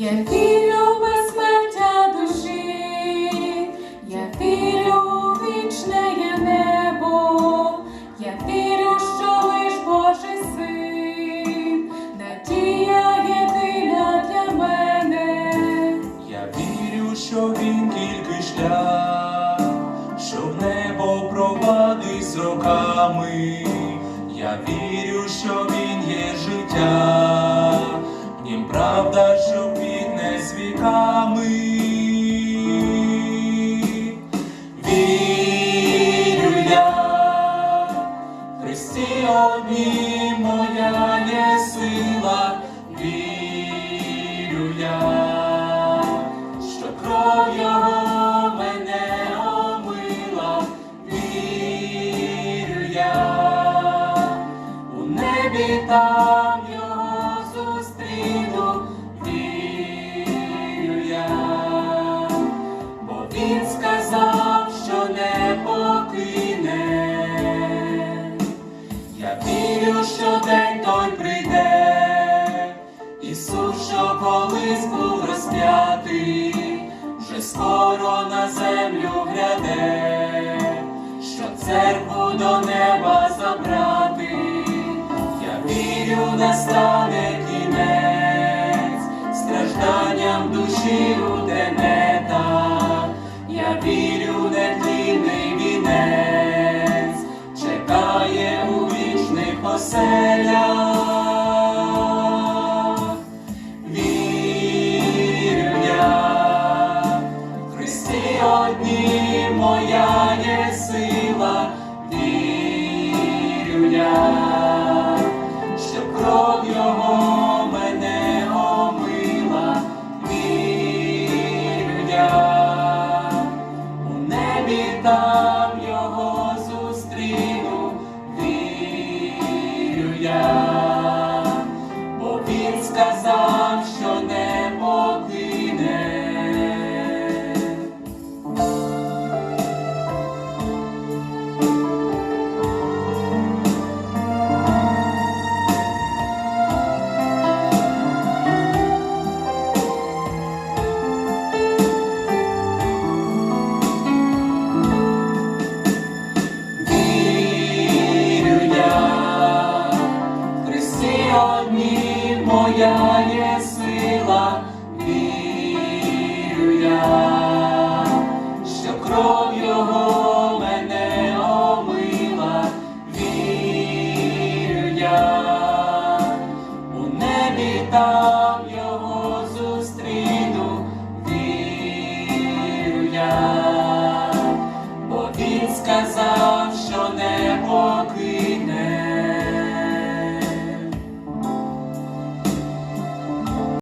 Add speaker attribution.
Speaker 1: Я вірю в безсмертя душі, я вірю у вічне небо, я вірю, що лиш Божий син, надія єдина для мене.
Speaker 2: Я вірю, що він тільки шлях, що в небо провадить роками. Я вірю, що він є життя, в нім правда, що квітне небі зустріну, вірю бо він сказав, що не покине. Я вірю, що день той прийде, Ісус, що колись був вже скоро на землю гряде, що церкву до неба забрати настане кінець, стражданням душі у денета, я вірю, не тлінний вінець, чекає у вічних оселях. Вірю я, Христі одні моя є сила, вірю я. сила, вірю я, що кров його мене омила, вірю я, у небі там.